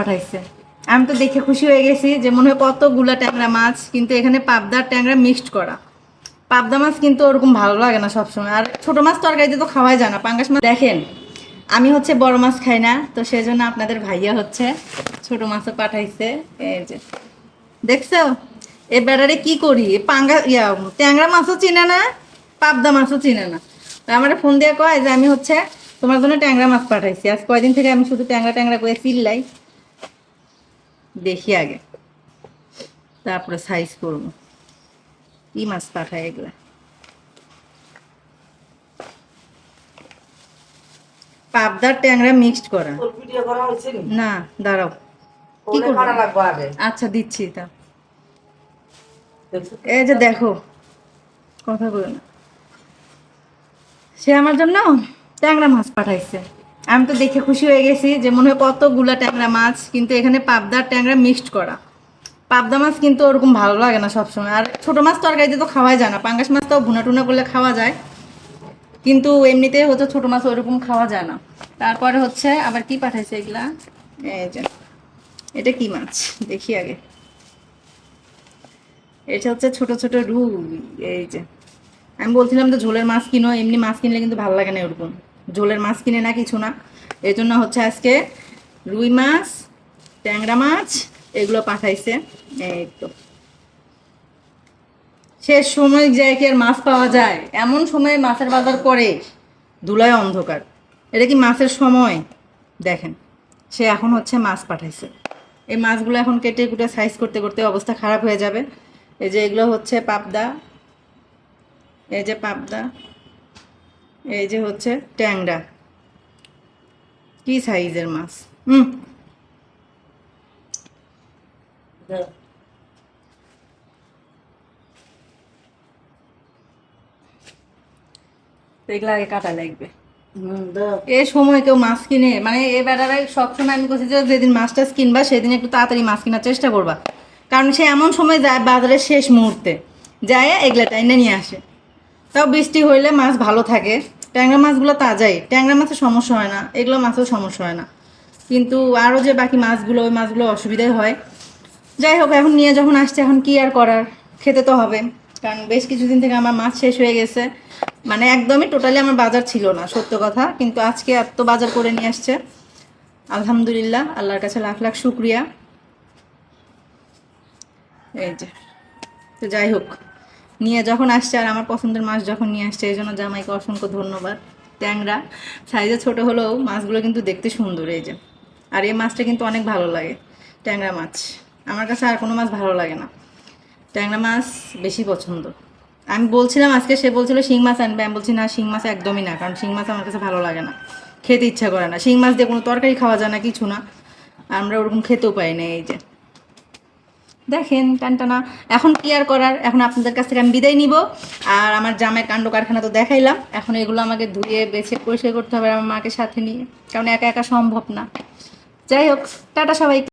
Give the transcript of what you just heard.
পাঠাইছে। আমি তো দেখে খুশি হয়ে গেছি যে মনে হয় কতগুলা ট্যাংরা মাছ কিন্তু এখানে পাবদার ট্যাংরা মিক্সড করা। পাবদা মাছ কিন্তু ওরকম ভালো লাগে না সবসময়। আর ছোট মাছ তরকারিতে তো খাওয়াই যায় না। পাঙ্গাস মাছ দেখেন, আমি হচ্ছে বড় মাছ খাই না, তো সেই জন্য আপনাদের ভাইয়া হচ্ছে ছোট মাছও পাঠাইছে। এই যে, দেখছ? এ বেড়ারে কি করি? পাঙ্গা, ইয়া, ট্যাংরা মাছও চিনে না, পাবদা মাছও চিনে না। আমার ফোন দিয়ে কয় যে আমি হচ্ছে তোমার জন্য ট্যাংরা মাছ পাঠাইছি। আজ কয়দিন থেকে আমি শুধু ট্যাংরা ট্যাংরা করে চিল্লাই। দেখি আগে। তারপরে সাইজ করব। কি মাছ পাঠায় এগুলা? পাবদার ট্যাংরা মিক্সড করা। নি? দাঁড়াও। কি করব? আচ্ছা দিচ্ছি তা এই যে দেখো কথা বলো না। সে আমার জন্য ট্যাংরা মাছ পাঠাইছে। আমি তো দেখে খুশি হয়ে গেছি যে মনে হয় কতগুলা ট্যাংরা মাছ, কিন্তু এখানে পাবদার ট্যাংরা মিক্সড করা। পাবদা মাছ কিন্তু ওরকম ভালো লাগে না সবসময়। আর ছোট মাছ তরকারিতে তো খাওয়াই যায় না। পাঙ্গাস মাছ তো ভুনা টুনা করলে খাওয়া যায়। কিন্তু এমনিতে হচ্ছে ছোট মাছ ওরকম খাওয়া যায় না। তারপরে হচ্ছে আবার কি পাঠাইছে এগুলা? এই যে, এটা কি মাছ? দেখি আগে। এটা হচ্ছে ছোট ছোট রুই, এই যে। আমি বলছিলাম তো ঝোলের মাছ কিনো, এমনি মাছ কিনলে কিন্তু ভালো লাগে না এরকম। ঝোলের মাছ কিনে না কিছু না। এই জন্য হচ্ছে আজকে রুই মাছ, ট্যাংরা মাছ এগুলো পাঠাইছে। এই তো। শেষ সময় যায় কি আর মাছ পাওয়া যায়? এমন সময়ে মাছের বাজার করে, ধুলায় অন্ধকার। এটা কি মাছের সময়? দেখেন, সে এখন হচ্ছে মাছ পাঠাইছে। এই মাছগুলো এখন কেটে কুটে সাইজ করতে করতে অবস্থা খারাপ হয়ে যাবে। এই যে এগুলো হচ্ছে পাবদা। এই যে পাবদা। এই যে হচ্ছে ট্যাংরা। কি সাইজের মাছ? হুম এগুলো আগে কাটা লাগবে। এ সময় কেউ মাছ কিনে মানে এ বেড়ারা সবসময় আমি বলছি যে যেদিন মাছ টাছ কিনবা সেদিন একটু তাড়াতাড়ি মাছ কেনার চেষ্টা করবা। কারণ সে এমন সময় যায় বাজারের শেষ মুহূর্তে যায় এগুলা টাইনে নিয়ে আসে। তাও বৃষ্টি হইলে মাছ ভালো থাকে। ট্যাংরা মাছগুলো তাজাই। ট্যাংরা মাছের সমস্যা হয় না, এগুলো মাছেও সমস্যা হয় না। কিন্তু আরও যে বাকি মাছগুলো, ওই মাছগুলো অসুবিধাই হয়। যাই হোক, এখন নিয়ে যখন আসছে, এখন কি আর করার? খেতে তো হবে। কারণ বেশ কিছুদিন থেকে আমার মাছ শেষ হয়ে গেছে। মানে একদমই টোটালি আমার বাজার ছিল না, সত্য কথা। কিন্তু আজকে এত বাজার করে নিয়ে আসছে। আলহামদুলিল্লাহ, আল্লাহর কাছে লাখ লাখ শুক্রিয়া। এই যে, তো যাই হোক। নিয়ে যখন আসছে আর আমার পছন্দের মাছ যখন নিয়ে আসছে, এই জন্য জামাইকে অসংখ্য ধন্যবাদ। ট্যাংরা, সাইজে ছোট হলেও মাছগুলো কিন্তু দেখতে সুন্দর এই যে। আর এই মাছটা কিন্তু অনেক ভালো লাগে, ট্যাংরা মাছ। আমার কাছে আর কোনো মাছ ভালো লাগে না। ট্যাংরা মাছ বেশি পছন্দ। আমি বলছিলাম আজকে, সে বলছিল শিং মাছ আনবে। আমি বলছি, না, শিং মাছ একদমই না, কারণ শিং মাছ আমার কাছে ভালো লাগে না। খেতে ইচ্ছা করে না। শিং মাছ দিয়ে কোনো তরকারি খাওয়া যায় না, কিছু না। আমরা ওরকম খেতেও পাই না এই যে। দেখেন টানটানা এখন কি আর করার, এখন আপনাদের কাছ থেকে আমি বিদায় নিব। আর আমার জামাই কাণ্ড কারখানা তো দেখাইলাম। এখন এগুলো আমাকে ধুয়ে, বেছে পরিষ্কার করতে হবে আমার মাকে সাথে নিয়ে। কারণ একা একা সম্ভব না। যাই হোক, টাটা সবাই